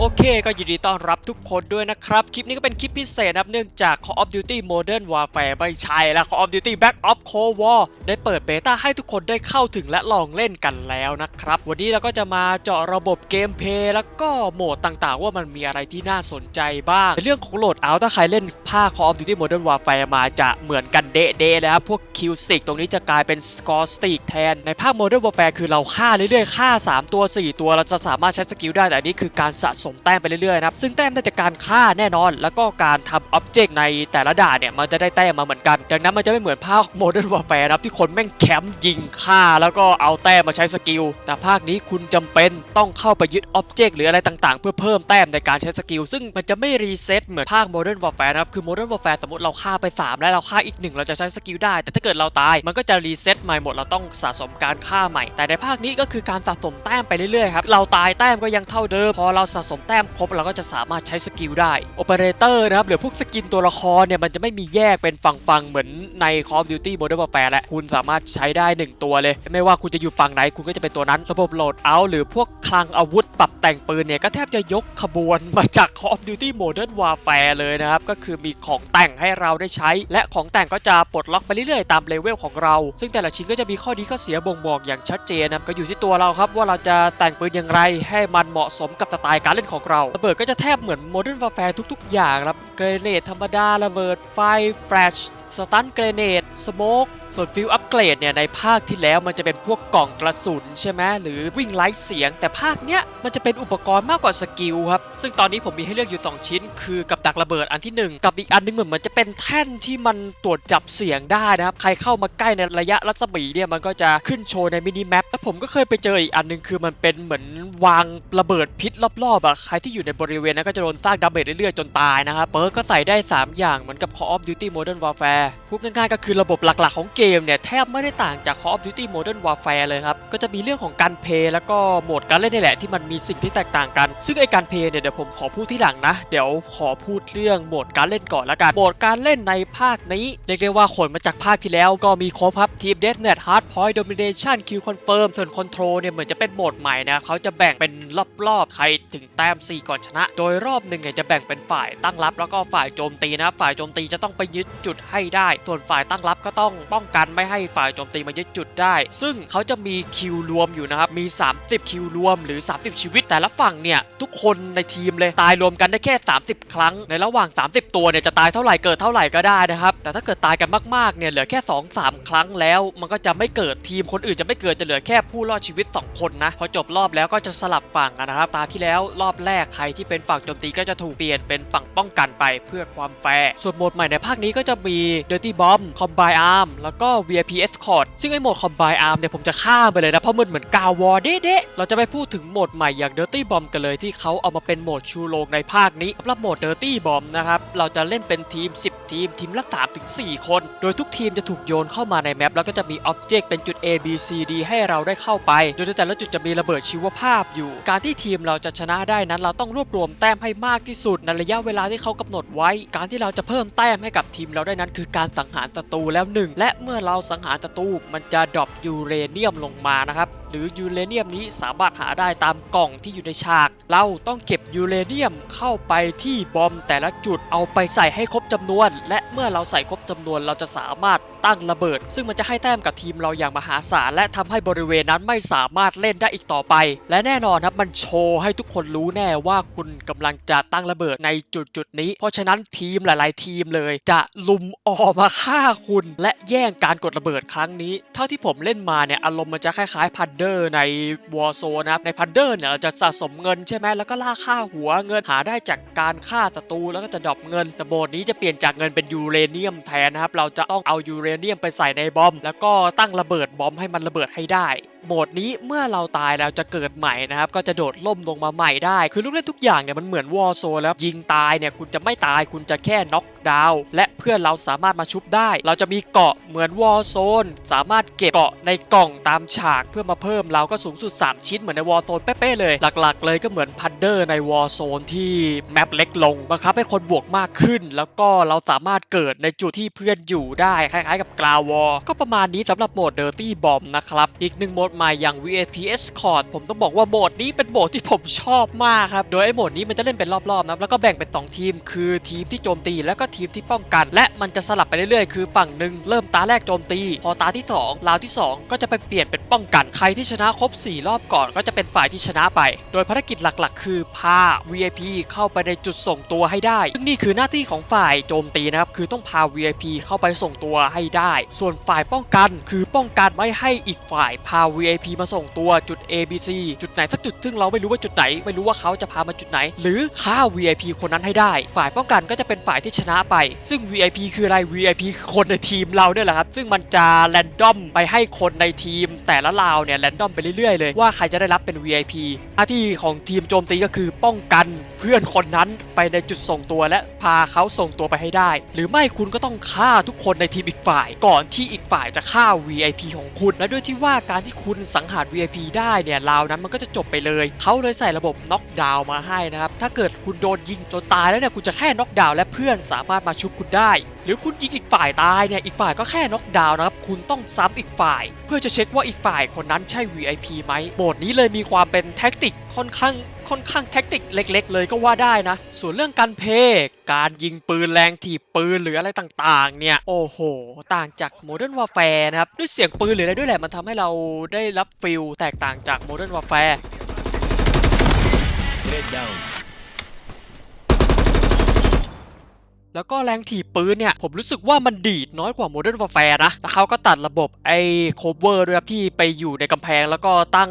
โอเคก็ยินดีต้อนรับทุกคนด้วยนะครับ คลิปนี้ก็เป็นคลิปพิเศษนะครับเนื่องจาก Call of Duty Modern Warfare ไม่ใช่แล้ว Call of Duty Black Ops Cold War ได้เปิดเบต้าให้ทุกคนได้เข้าถึงและลองเล่นกันแล้วนะครับ วันนี้เราก็จะมาเจาะระบบเกมเพลย์แล้วก็โหมดต่างๆ ว่ามันมีอะไรที่น่าสนใจบ้างในเรื่องของโหลดเอาถ้าใครเล่นภาค Call of Duty Modern Warfare มาจะเหมือนกันเดะๆนะครับพวก Q Stick ตรงนี้จะกลายเป็น Score Stick แทนในภาค Modern Warfare คือเราฆ่าเรื่อยๆฆ่า 3 ตัว 4 ตัวเราจะสามารถใช้สกิลได้แต่อันนี้คือการสะสมแต้มไปเรื่อยๆนะครับซึ่งแต้มได้จากการฆ่าแน่นอน แล้วก็การทำอ็อบเจกต์ในแต่ละด่านเนี่ยมันจะได้แต้มมาเหมือนกัน ดังนั้นมันจะไม่เหมือนภาค Modern Warfare นะครับที่คนแม่งแคมป์ยิงฆ่า แล้วก็เอาแต้มมาใช้สกิล แต่ภาคนี้คุณจำเป็นต้องเข้าไปยึดอ็อบเจกต์หรืออะไรต่างๆ เพื่อเพิ่มแต้มในการใช้สกิล ซึ่งมันจะไม่รีเซ็ตเหมือนภาค Modern Warfare นะครับคือ Modern Warfare สมมติเราฆ่าไป 3 แล้วเราฆ่าอีกหนึ่งเราจะใช้สกิลได้ แต่ถ้าเกิดเราตายมันก็จะรีเซ็ตใหม่หมดเราต้องสะสมการฆ่าใหม่ แต่ในภาคนี้ก็คือการสะสมแต้มไปเรื่อยๆครับเราตายแต้มก็ยังเท่าเดิมพอเราสะสมแต้มครบเราก็จะสามารถใช้สกิลได้โอเปอเรเตอร์นะครับหรือพวกสกินตัวละครเนี่ยมันจะไม่มีแยกเป็นฝั่งๆเหมือนใน Call of Duty Modern Warfare และคุณสามารถใช้ได้หนึ่งตัวเลย ไม่ว่าคุณจะอยู่ฝั่งไหนคุณก็จะเป็นตัวนั้น ระบบโหลดเอาหรือพวกคลังอาวุธปรับแต่งปืนเนี่ยก็แทบจะยกขบวนมาจาก Call of Duty Modern Warfare เลยนะครับก็คือมีของแต่งให้เราได้ใช้ และของแต่งก็จะปลดล็อกไปเรื่อยๆตามเลเวลของเรา ซึ่งแต่ละชิ้นก็จะมีข้อดีข้อเสียบ่งบอกอย่างชัดเจนนะก็อยู่ที่ตัวเราครับว่าเราจะแต่งปืนอย่างไรให้มันเหมาะสมกับสไตล์การเล่นของเรา ระเบิดก็จะแทบเหมือนโมเดิร์นแฟร์ทุก ๆ อย่างครับเกรเนตธรรมดาระเบิดไฟแฟลชสตันเกรเนตสโมกส่วนฟิลอัปเกรดเนี่ยในภาคที่แล้วมันจะเป็นพวกกล่องกระสุนใช่ไหมหรือวิ่งไล่เสียง แต่ภาคเนี้ยมันจะเป็นอุปกรณ์มากกว่าสกิลครับ ซึ่งตอนนี้ผมมีให้เลือกอยู่ 2 ชิ้น คือกับดักระเบิดอันที่ 1 กับอีกอันนึงเหมือนมันจะเป็นแท่นที่มันตรวจจับเสียงได้นะครับ ใครเข้ามาใกล้ในระยะรัศมีเนี่ยมันก็จะขึ้นโชว์ในมินิแมปแล้วผมก็เคยไปเจออีกอันนึงคือมันเป็นเหมือนวางระเบิดพิษรอบๆอะใครที่อยู่ในบริเวณนั้นก็จะโดนสร้างดาเมจเรื่อยๆจนตายนะครับเปิร์กก็ใส่ได้ 3 อย่างเหมือนกับ Call of Duty Modern Warfare พูดง่ายๆก็คือระบบหลักๆของเกมเนี่ยแทบไม่ได้ต่างจาก Call of Duty Modern Warfare เลยครับ ก็จะมีเรื่องของการเพย์แล้วก็โหมดการเล่นนี่แหละที่มันมีสิ่งที่แตกต่างกัน ซึ่งไอการเพย์เนี่ยเดี๋ยวผมขอพูดที่หลังนะ เดี๋ยวขอพูดเรื่องโหมดการเล่นก่อนละกัน โหมดการเล่นในภาคนี้เรียกได้ว่าขนมาจากภาคที่แล้วก็มีครบครับทีม Deathmatch Hard Point Domination Q Confirm ส่วน Control เนี่ยเหมือนจะเป็นโหมดใหม่นะเขาจะแบ่งเป็นรอบๆใครถึงแต้ม4ก่อนชนะ โดยรอบหนึ่งเนี่ยจะแบ่งเป็นฝ่ายตั้งรับแล้วก็ฝ่ายโจมตีนะฝ่ายโจมตีจะต้องไปยึดจุดให้ได้ ส่วนฝ่ายตั้งรับก็ต้องป้องกันไม่ให้ฝ่ายโจมตีมายึดจุดได้ ซึ่งเขาจะมีคิวรวมอยู่นะครับ มี 30 คิวรวมหรือ 30 ชีวิต แต่ละฝั่งเนี่ย ทุกคนในทีมเลยตายรวมกันได้แค่ 30 ครั้ง ในระหว่าง 30 ตัวเนี่ยจะตายเท่าไหร่เกิดเท่าไหร่ก็ได้นะครับ แต่ถ้าเกิดตายกันมากๆเนี่ยเหลือแค่ 2-3 ครั้งแล้ว มันก็จะไม่เกิดทีมคนอื่นจะไม่เกิดจะเหลือแค่ผู้รอดชีวิต 2 คนนะพอจบรอบแล้วก็จะสลับฝั่งกันนะครับตาที่แล้วรอบแรกใครที่เป็นฝั่งโจมตีก็จะถูกเปลี่ยนเป็นฝั่งป้องกันไปเพื่อความแฟร์ส่วนโหมดใหม่ในภาคนี้ก็จะมี Dirty Bomb Combine Arm แล้วก็ VIP Escort ซึ่งไอโหมด Combine Arm เนี่ยผมจะข้ามไปเลยนะ เพราะมันเหมือนกาวอร์เด๊ะเราจะไปพูดถึงโหมดใหม่อย่าง Dirty Bomb กันเลยที่เขาเอามาเป็นโหมดชูโรงในภาคนี้สำหรับโหมด Dirty Bomb นะครับ เราจะเล่นเป็นทีม 10 ทีมทีมละ3-4คน โดยทุกทีมจะถูกโยนเข้ามาในแมปแล้วก็จะมีอ็อบเจกต์เป็นจุด A B C D ให้เราได้เข้าไป โดยแต่ละจุดจะมีระเบิดชีวภาพอยู่ การที่ทีมเราจะชนะได้นั้น เราต้องรวบรวมแต้มให้มากที่สุดในระยะเวลาที่เขากำหนดไว้ การที่เราจะเพิ่มแต้มให้กับทีมเราได้นั้น คือการสังหารศัตรูแล้วหนึ่งและเมื่อเราสังหารศัตรูมันจะดรอปยูเรเนียมลงมานะครับหรือยูเรเนียมนี้สามารถหาได้ตามกล่องที่อยู่ในฉาก เราต้องเก็บยูเรเนียมเข้าไปที่บอมแต่ละจุดเอาไปใส่ให้ครบจำนวน และเมื่อเราใส่ครบจำนวนเราจะสามารถตั้งระเบิด ซึ่งมันจะให้แต้มกับทีมเราอย่างมหาศาลและทำให้บริเวณนั้นไม่สามารถเล่นได้อีกต่อไป และแน่นอนครับมันโชว์ให้ทุกคนรู้แน่ว่าคุณกำลังจะตั้งระเบิดในจุดจุดนี้ เพราะฉะนั้นทีมหลาย ๆ ทีมเลย จะลุมออกมาฆ่าคุณ และแย่งการกดระเบิดครั้งนี้ เท่าที่ผมเล่นมาเนี่ยอารมณ์มันจะคล้ายๆพันเดอร์ในวอร์โซนะครับในพันเดอร์เนี่ยเราจะสะสมเงินใช่ไหมแล้วก็ล่าค่าหัวเงินหาได้จากการฆ่าศัตรูแล้วก็จะดรอปเงิน แต่โบนนี้จะเปลี่ยนจากเงินเป็นยูเรเนียมแทนนะครับเราจะต้องเอายูเรเนียมไปใส่ในบอม แล้วก็ตั้งระเบิดบอมให้มันระเบิดให้ได้โหมดนี้เมื่อเราตายแล้วจะเกิดใหม่นะครับก็จะโดดล่มลงมาใหม่ได้ คือลูกเล่นทุกอย่างเนี่ยมันเหมือนวอร์โซแล้วยิงตายเนี่ยคุณจะไม่ตายคุณจะแค่น็อกดาวน์และเพื่อนเราสามารถมาชุบได้ เราจะมีเกาะเหมือนวอร์โซนสามารถเก็บเกาะในกล่องตามฉากเพื่อมาเพิ่มเราก็สูงสุด 3 ชิ้นเหมือนในวอร์โซนเป๊ะๆเลย หลักๆ เลยก็เหมือนพันเดอร์ในวอร์โซนที่แมปเล็กลงบังคับให้คนบวกมากขึ้น แล้วก็เราสามารถเกิดในจุดที่เพื่อนอยู่ได้คล้ายๆ กับกราวอก็ประมาณนี้สำหรับโหมด Dirty Bomb นะครับอีกหนึ่งโหมดดม่อย่าง VIP Escort ผมต้องบอกว่าโหมดนี้เป็นโหมดที่ผมชอบมากครับ โดยไอ้โหมดนี้มันจะเล่นเป็นรอบๆนะแล้วก็แบ่งเป็น 2 ทีม คือทีมที่โจมตีแล้วก็ทีมที่ป้องกัน และมันจะสลับไปเรื่อยๆ คือฝั่งหนึ่งเริ่มตาแรกโจมตี พอตาที่ 2 ราวที่ 2 ก็จะไปเปลี่ยนเป็นป้องกัน ใครที่ชนะครบ 4 รอบก่อนก็จะเป็นฝ่ายที่ชนะไป โดยภารกิจหลักๆ คือพา VIP เข้าไปในจุดส่งตัวให้ได้ ซึ่งนี่คือหน้าที่ของฝ่ายโจมตีนะครับคือต้องพา VIP เข้าไปส่งตัวให้ได้ ส่วนฝ่ายป้องกันคือป้องกันไม่ให้อีกฝ่ายพา VIP มาส่งตัวจุด A B C จุดไหนสักจุดซึ่งเราไม่รู้ว่าจุดไหน ไม่รู้ว่าเขาจะพามาจุดไหน หรือฆ่า VIP คนนั้นให้ได้ ฝ่ายป้องกันก็จะเป็นฝ่ายที่ชนะไป ซึ่ง VIP คืออะไร VIP คือคนในทีมเราเนี่ยแหละครับ ซึ่งมันจะแรนดอมไปให้คนในทีม แต่ละราวเนี่ยแรนดอมไปเรื่อยๆเลยว่าใครจะได้รับเป็น VIP หน้าที่ของทีมโจมตีก็คือป้องกัน เพื่อนคนนั้นไปในจุดส่งตัวและพาเขาส่งตัวไปให้ได้ หรือไม่คุณก็ต้องฆ่าทุกคนในทีมอีกฝ่าย ก่อนที่อีกฝ่ายจะฆ่า VIP ของคุณ และด้วยที่ว่าการที่คุณสังหาร VIP ได้เนี่ยราวนั้นมันก็จะจบไปเลย เขาเลยใส่ระบบน็อกดาวน์มาให้นะครับ ถ้าเกิดคุณโดนยิงจนตายแล้วเนี่ยคุณจะแค่น็อกดาวน์และเพื่อนสามารถมาชุบคุณได้ รือคุณยิงอีกฝ่ายตายเนี่ยอีกฝ่ายก็แค่น็อกดาวน์นะครับคุณต้องซ้ำอีกฝ่าย เพื่อจะเช็คว่าอีกฝ่ายคนนั้นใช่ VIP ไหมโหมดนี้เลยมีความเป็นแท็กติกค่อนข้างค่อนข้างแท็กติกเล็ก ๆ เลยก็ว่าได้นะ ส่วนเรื่องการเพย์การยิงปืนแรงถีบปืนหรืออะไรต่างๆ เนี่ย โอ้โห ต่างจาก Modern Warfare นะครับ ด้วยเสียงปืนหรืออะไรด้วยแหละ มันทำให้เราได้รับฟิลแตกต่างจาก Modern Warfare แล้วก็แรงถีบปืนเนี่ย ผมรู้สึกว่ามันดีดน้อยกว่า Modern Warfare นะ แล้วเขาก็ตัดระบบไอ้ cover ด้วยครับที่ไปอยู่ในกำแพงแล้วก็ตั้ง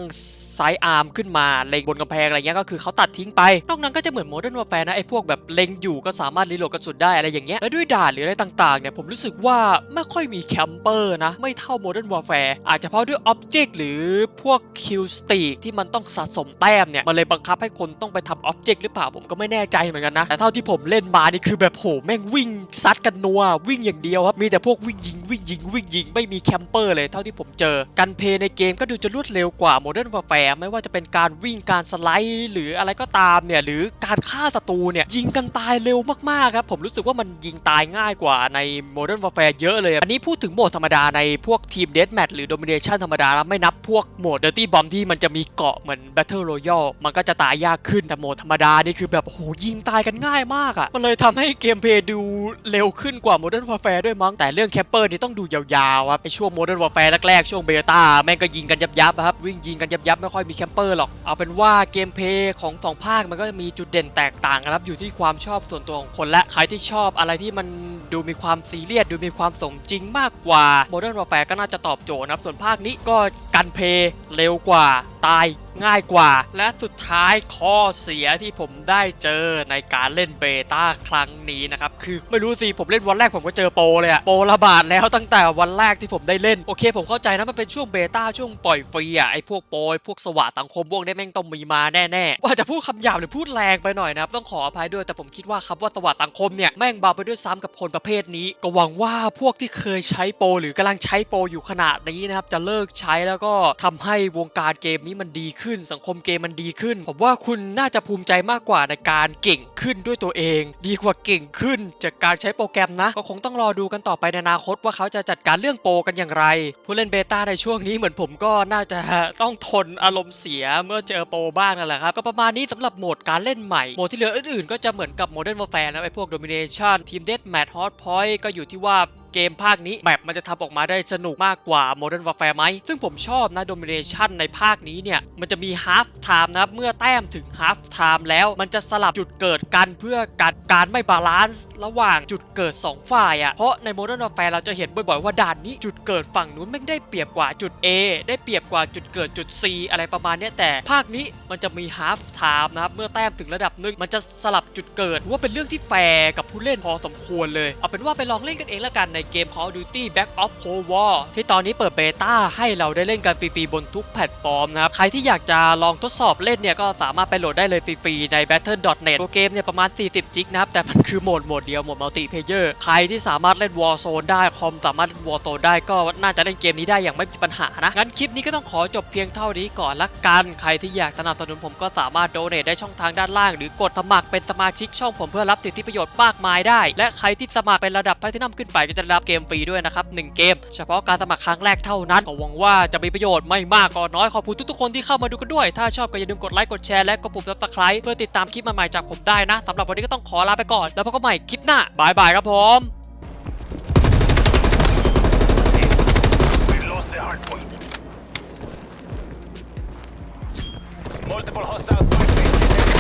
ไซด์อาร์มขึ้นมาเล็งบนกำแพงอะไรเงี้ยก็คือเขาตัดทิ้งไป นอกนั้นก็จะเหมือน Modern Warfare นะไอ้พวกแบบเล็งอยู่ก็สามารถรีโหลดกระสุนได้อะไรอย่างเงี้ยและด้วยด่านหรืออะไรต่างๆเนี่ยผมรู้สึกว่าไม่ค่อยมีแคมเปอร์นะไม่เท่า Modern Warfare อาจจะเพราะด้วย Object หรือพวก Kill Streak ที่มันต้องสะสมแต้มเนี่ยมันเลยบังคับให้คนต้องไปทำ Object หรือเปล่าผมก็ไม่แน่ใจเหมือนกันนะแต่เท่าที่ผมเล่นมานี่คือแบบโหแม่งวิ่งซัดกันนัววิ่งอย่างเดียวครับมีแต่พวกวิ่งยิงวิ่งยิงวิ่งยิงไม่มีแคมเปอร์เลยเท่าที่ผมเจอการเพย์ในเกมก็ดูจะรวดเร็วกว่า Modern Warfare ไม่ว่าจะเป็นการวิ่งการสไลด์หรืออะไรก็ตามเนี่ยหรือการฆ่าศัตรูเนี่ยยิงกันตายเร็วมากๆครับผมรู้สึกว่ามันยิงตายง่ายกว่าใน Modern Warfare เยอะเลย อันนี้พูดถึงโหมดธรรมดาในพวกทีม Deathmatch หรือ Domination ธรรมดานะไม่นับพวกโหมด Dirty Bomb ที่มันจะมีเกาะเหมือน Battle Royale มันก็จะตายยากขึ้นแต่โหมดธรรมดานี่คือแบบโอ้โหยิงตายกันง่ายมากอะ่ะมันเลยทำให้เกมเพย์ดูเร็วขึ้นกว่า Modern Warfare ด้วยมั้ง แต่เรื่องแคมเปอร์นี่ต้องดูยาวๆครับในช่วง Modern Warfare แรกๆ ช่วงเบต้าแม่งก็ยิงกันยับๆอะครับ วิ่งยิงกันยับๆไม่ค่อยมีแคมเปอร์หรอก เอาเป็นว่าเกมเพลย์ของสองภาคมันก็มีจุดเด่นแตกต่างกันครับ อยู่ที่ความชอบส่วนตัวของคนและใครที่ชอบอะไรที่มันดูมีความซีเรียสดูมีความสมจริงมากกว่า Modern Warfare ก็น่าจะตอบโจทย์นะครับส่วนภาคนี้ก็ กันเพลย์เร็วกว่าตายง่ายกว่า และสุดท้ายข้อเสียที่ผมได้เจอในการเล่นเบต้าครั้งนี้นะครับคือไม่รู้สิผมเล่นวันแรกผมก็เจอโปรเลยอะโปรระบาดแล้วตั้งแต่วันแรกที่ผมได้เล่นโอเค ผมเข้าใจนะมันเป็นช่วงเบต้าช่วงปล่อยฟรีอะไอพวกโปรพวกสวะสังคมพวกนี้แม่งต้องมีมาแน่ๆว่าจะพูดคำหยาบหรือพูดแรงไปหน่อยนะครับต้องขออภัยด้วยแต่ผมคิดว่าคำว่าสวะสังคมเนี่ยแม่งเบาไปด้วยซ้ำกับคนประเภทนี้ ก็หวังว่าพวกที่เคยใช้โปรหรือกำลังใช้โปรอยู่ขนาดนี้นะครับจะเลิกใช้แล้วก็ทำให้วงการเกมนี้มันดีขึ้น สังคมเกมมันดีขึ้น ผมว่าคุณน่าจะภูมิใจมากกว่าในการเก่งขึ้นด้วยตัวเอง ดีกว่าเก่งขึ้นจากการใช้โปรแกรมนะ ก็คงต้องรอดูกันต่อไปในอนาคตว่าเขาจะจัดการเรื่องโปรกันอย่างไร ผู้เล่นเบต้าในช่วงนี้เหมือนผมก็น่าจะต้องทนอารมณ์เสียเมื่อเจอโปรบ้างนั่นแหละครับ ก็ประมาณนี้สำหรับโหมดการเล่นใหม่ โหมดที่เหลืออื่นๆก็จะเหมือนกับ Modern Warfare นะไอพวกโดมิเนชันทีมเดดแมทฮอตพอยต์ก็อยู่ที่ว่าเกมภาคนี้แมปมันจะทำออกมาได้สนุกมากกว่า Modern Warfare ไหม ซึ่งผมชอบนะ Domination ในภาคนี้เนี่ย มันจะมี Half Time นะครับ เมื่อแต้มถึง Half Time แล้วมันจะสลับจุดเกิดกันเพื่อการการไม่บาลานซ์ระหว่างจุดเกิด 2 ฝ่ายอะ่ะ เพราะใน Modern Warfare เราจะเห็นบ่อยๆว่าด่านนี้จุดเกิดฝั่งนู้นแม่ได้เปรียบกว่าจุด A ได้เปรียบกว่าจุดเกิดจุด C อะไรประมาณนี้แต่ภาคนี้มันจะมี Half Time นะครับเมื่อแต้มถึงระดับหนึ่งมันจะสลับจุดเกิดว่าเป็นเรื่องที่แฟร์กับผู้เล่นพอสมควรเลยเอาเป็นว่าไปลองเล่นกันเองละกันในเกม Call of Duty Back of Cold War ที่ตอนนี้เปิดเบต้าให้เราได้เล่นกันฟรีๆบนทุกแพลตฟอร์มนะครับ ใครที่อยากจะลองทดสอบเล่นเนี่ย ก็สามารถไปโหลดได้เลยฟรีๆใน Battle.net ตัวเกมเนี่ยประมาณ 40 จิกนะครับ แต่มันคือโหมดโหมดเดียวโหมดมัลติเพเยอร์ใครที่สามารถเล่น Warzone ได้คอมสามารถเล่น Warzone ได้ก็น่าจะเล่นเกมนี้ได้อย่างไม่มีปัญหานะงั้นคลิปนี้ก็ต้องขอจบเพียงเท่านี้ก่อนละกันใครที่อยากสนับสนุนผมก็สามารถโดเนทได้ช่องทางด้านล่าง หรือกดสมัครเป็นสมาชิกช่องผมเพื่อรับสิทธิประโยชน์มากมายได้ และใครที่สมัครเป็นระดับแพลตินัมขึ้นไปก็จะรับเกมฟรีด้วยนะครับหนึ่งเกม เฉพาะการสมัครครั้งแรกเท่านั้นก็หวังว่าจะมีประโยชน์ไม่มากก็น้อยขอบคุณทุกๆคนที่เข้ามาดูกันด้วย ถ้าชอบก็อย่าลืมกดไลค์กดแชร์และกดปุ่ม subscribe เพื่อติดตามคลิปใหม่ๆจากผมได้นะสำหรับวันนี้ก็ต้องขอลาไปก่อนแล้วพบกันใหม่คลิปหน้าบายบายครับผม We lost the hard point. Multiple hostiles back base